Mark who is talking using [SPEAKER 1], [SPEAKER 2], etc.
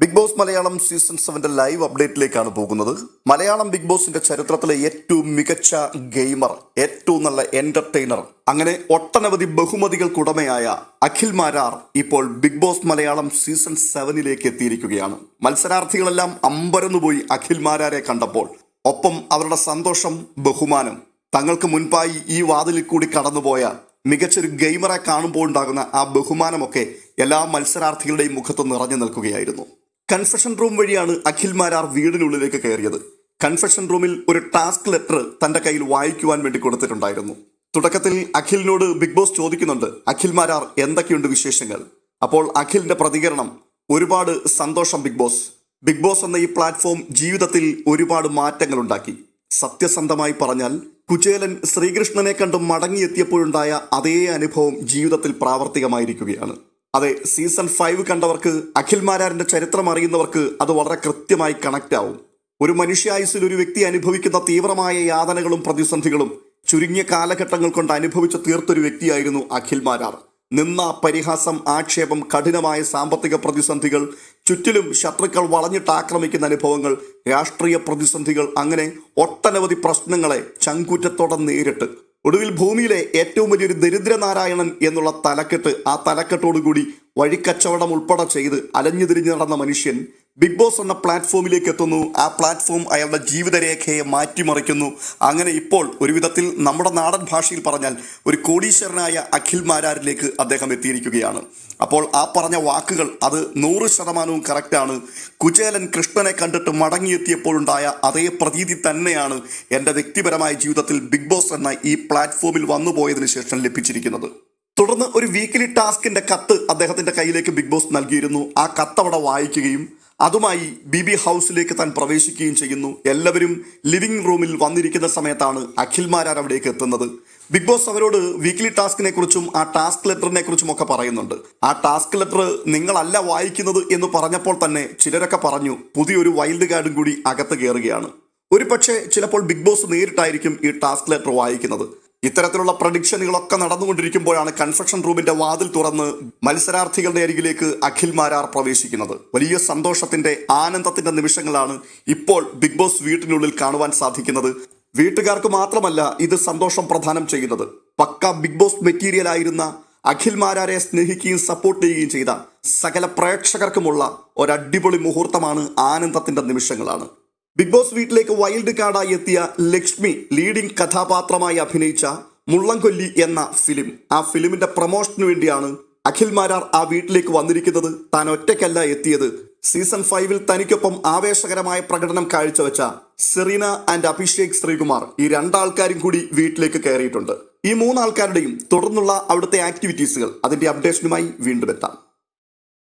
[SPEAKER 1] Big boss Malayalam season സെവന്റെ live അപ്ഡേറ്റിലേക്കാണ് പോകുന്നത്. മലയാളം ബിഗ് ബോസിന്റെ ചരിത്രത്തിലെ ഏറ്റവും മികച്ച ഗെയിമർ ഏറ്റവും നല്ല എന്റർടൈനർ അങ്ങനെ ഒട്ടനവധി ബഹുമതികൾക്കുടമയായ അഖിൽ മാരാർ ഇപ്പോൾ ബിഗ് ബോസ് മലയാളം സീസൺ സെവനിലേക്ക് എത്തിയിരിക്കുകയാണ്. മത്സരാർത്ഥികളെല്ലാം അമ്പരന്നുപോയി അഖിൽ മാരാരെ കണ്ടപ്പോൾ. ഒപ്പം അവരുടെ സന്തോഷം ബഹുമാനം തങ്ങൾക്ക് മുൻപായി ഈ വാതിലിൽ കൂടി കടന്നുപോയ മികച്ചൊരു ഗെയിമറെ കാണുമ്പോൾ ഉണ്ടാകുന്ന ആ ബഹുമാനമൊക്കെ എല്ലാ മത്സരാർത്ഥികളുടെയും മുഖത്ത് നിറഞ്ഞു നിൽക്കുകയായിരുന്നു. കൺഫെഷൻ റൂം വഴിയാണ് അഖിൽ മാരാർ വീടിനുള്ളിലേക്ക് കയറിയത്. കൺഫെഷൻ റൂമിൽ ഒരു ടാസ്ക് ലെറ്റർ തന്റെ കയ്യിൽ വായിക്കുവാൻ വേണ്ടി കൊടുത്തിട്ടുണ്ടായിരുന്നു. തുടക്കത്തിൽ അഖിലിനോട് ബിഗ് ബോസ് ചോദിക്കുന്നുണ്ട് അഖിൽ മാരാർ എന്തൊക്കെയുണ്ട് വിശേഷങ്ങൾ? അപ്പോൾ അഖിലിന്റെ പ്രതികരണം ഒരുപാട് സന്തോഷം ബിഗ് ബോസ് ബിഗ് ബോസ് എന്ന ഈ പ്ലാറ്റ്ഫോം ജീവിതത്തിൽ ഒരുപാട് മാറ്റങ്ങൾ ഉണ്ടാക്കി. സത്യസന്ധമായി പറഞ്ഞാൽ കുചേലൻ ശ്രീകൃഷ്ണനെ കണ്ട് മടങ്ങിയെത്തിയപ്പോഴുണ്ടായ അതേ അനുഭവം ജീവിതത്തിൽ പ്രാവർത്തികമായിരിക്കുകയാണ്. അതെ സീസൺ ഫൈവ് കണ്ടവർക്ക് അഖിൽ മാരാറിന്റെ ചരിത്രം അറിയുന്നവർക്ക് അത് വളരെ കൃത്യമായി കണക്റ്റ് ആവും. ഒരു മനുഷ്യായുസിൽ ഒരു വ്യക്തി അനുഭവിക്കുന്ന തീവ്രമായ യാതനകളും പ്രതിസന്ധികളും ചുരുങ്ങിയ കാലഘട്ടങ്ങൾ കൊണ്ട് അനുഭവിച്ച തീർത്തൊരു വ്യക്തിയായിരുന്നു അഖിൽ മാരാർ. നിന്ന പരിഹാസം ആക്ഷേപം കഠിനമായ സാമ്പത്തിക പ്രതിസന്ധികൾ ചുറ്റിലും ശത്രുക്കൾ വളഞ്ഞിട്ട് ആക്രമിക്കുന്ന അനുഭവങ്ങൾ രാഷ്ട്രീയ പ്രതിസന്ധികൾ അങ്ങനെ ഒട്ടനവധി പ്രശ്നങ്ങളെ ചങ്കൂറ്റത്തോടെ നേരിട്ട് ഒടുവിൽ ഭൂമിയിലെ ഏറ്റവും വലിയൊരു ദരിദ്രനാരായണൻ എന്നുള്ള തലക്കെട്ട് ആ തലക്കെട്ടോടുകൂടി വഴിക്കച്ചവടം ഉൾപ്പെടെ ചെയ്ത് അലഞ്ഞു തിരിഞ്ഞു നടന്ന മനുഷ്യൻ ബിഗ് ബോസ് എന്ന പ്ലാറ്റ്ഫോമിലേക്ക് എത്തുന്നു. ആ പ്ലാറ്റ്ഫോം അയാളുടെ ജീവിതരേഖയെ മാറ്റിമറിക്കുന്നു. അങ്ങനെ ഇപ്പോൾ ഒരു വിധത്തിൽ നമ്മുടെ നാടൻ ഭാഷയിൽ പറഞ്ഞാൽ ഒരു കോടീശ്വരനായ അഖിൽ മാരാരിലേക്ക് അദ്ദേഹം എത്തിയിരിക്കുകയാണ്. അപ്പോൾ ആ പറഞ്ഞ വാക്കുകൾ അത് നൂറ് ശതമാനവും കറക്റ്റാണ് കുചേലൻ കൃഷ്ണനെ കണ്ടിട്ട് മടങ്ങിയെത്തിയപ്പോഴുണ്ടായ അതേ പ്രതീതി തന്നെയാണ് എന്റെ വ്യക്തിപരമായ ജീവിതത്തിൽ ബിഗ് ബോസ് എന്ന ഈ പ്ലാറ്റ്ഫോമിൽ വന്നുപോയതിനു ശേഷം ലഭിച്ചിരിക്കുന്നത്. തുടർന്ന് ഒരു വീക്കിലി ടാസ്കിന്റെ കത്ത് അദ്ദേഹത്തിന്റെ കയ്യിലേക്ക് ബിഗ് ബോസ് നൽകിയിരുന്നു. ആ കത്ത് അവിടെ വായിക്കുകയും അതുമായി ബി ബി ഹൗസിലേക്ക് താൻ പ്രവേശിക്കുകയും ചെയ്യുന്നു. എല്ലാവരും ലിവിംഗ് റൂമിൽ വന്നിരിക്കുന്ന സമയത്താണ് അഖിൽമാരാർ അവിടേക്ക് എത്തുന്നത്. ബിഗ് ബോസ് അവരോട് വീക്ക്ലി ടാസ്കിനെ കുറിച്ചും ആ ടാസ്ക് ലെറ്ററിനെ കുറിച്ചും ഒക്കെ പറയുന്നുണ്ട്. ആ ടാസ്ക് ലെറ്റർ നിങ്ങളല്ല വായിക്കുന്നത് എന്ന് പറഞ്ഞപ്പോൾ തന്നെ ചിലരൊക്കെ പറഞ്ഞു പുതിയൊരു വൈൽഡ് കാർഡും കൂടി അകത്ത് കയറുകയാണ്. ഒരു പക്ഷേ ചിലപ്പോൾ ബിഗ് ബോസ് നേരിട്ടായിരിക്കും ഈ ടാസ്ക് ലെറ്റർ വായിക്കുന്നത്. ഇത്തരത്തിലുള്ള പ്രഡിക്ഷനുകളൊക്കെ നടന്നുകൊണ്ടിരിക്കുമ്പോഴാണ് കൺഫെഷൻ റൂമിന്റെ വാതിൽ തുറന്ന് മത്സരാർത്ഥികളുടെ അരികിലേക്ക് അഖിൽ മാരാർ പ്രവേശിക്കുന്നത്. വലിയ സന്തോഷത്തിന്റെ ആനന്ദത്തിന്റെ നിമിഷങ്ങളാണ് ഇപ്പോൾ ബിഗ് ബോസ് വീട്ടിനുള്ളിൽ കാണുവാൻ സാധിക്കുന്നത്. വീട്ടുകാർക്ക് മാത്രമല്ല ഇത് സന്തോഷം പ്രദാനം ചെയ്യുന്നത്. പക്ക ബിഗ് ബോസ് മെറ്റീരിയൽ ആയിരുന്ന അഖിൽ മാരാരെ സ്നേഹിക്കുകയും സപ്പോർട്ട് ചെയ്യുകയും ചെയ്ത സകല പ്രേക്ഷകർക്കുമുള്ള ഒരടിപൊളി മുഹൂർത്തമാണ് ആനന്ദത്തിന്റെ നിമിഷങ്ങളാണ്. ബിഗ് ബോസ് വീട്ടിലേക്ക് വൈൽഡ് കാർഡായി എത്തിയ ലക്ഷ്മി ലീഡിംഗ് കഥാപാത്രമായി അഭിനയിച്ച മുള്ളംകൊല്ലി എന്ന ഫിലിം. ആ ഫിലിമിന്റെ പ്രൊമോഷന് വേണ്ടിയാണ് അഖിൽ മാരാർ ആ വീട്ടിലേക്ക് വന്നിരിക്കുന്നത്. താൻ ഒറ്റയ്ക്കല്ല എത്തിയത്. സീസൺ ഫൈവിൽ തനിക്കൊപ്പം ആവേശകരമായ പ്രകടനം കാഴ്ചവെച്ച സെറീന ആൻഡ് അഭിഷേക് ശ്രീകുമാർ ഈ രണ്ടാൾക്കാരും കൂടി വീട്ടിലേക്ക് കയറിയിട്ടുണ്ട്. ഈ മൂന്നാൾക്കാരുടെയും തുടർന്നുള്ള അവിടുത്തെ ആക്ടിവിറ്റീസുകൾ അതിന്റെ അപ്ഡേഷനുമായി വീണ്ടും എത്താം.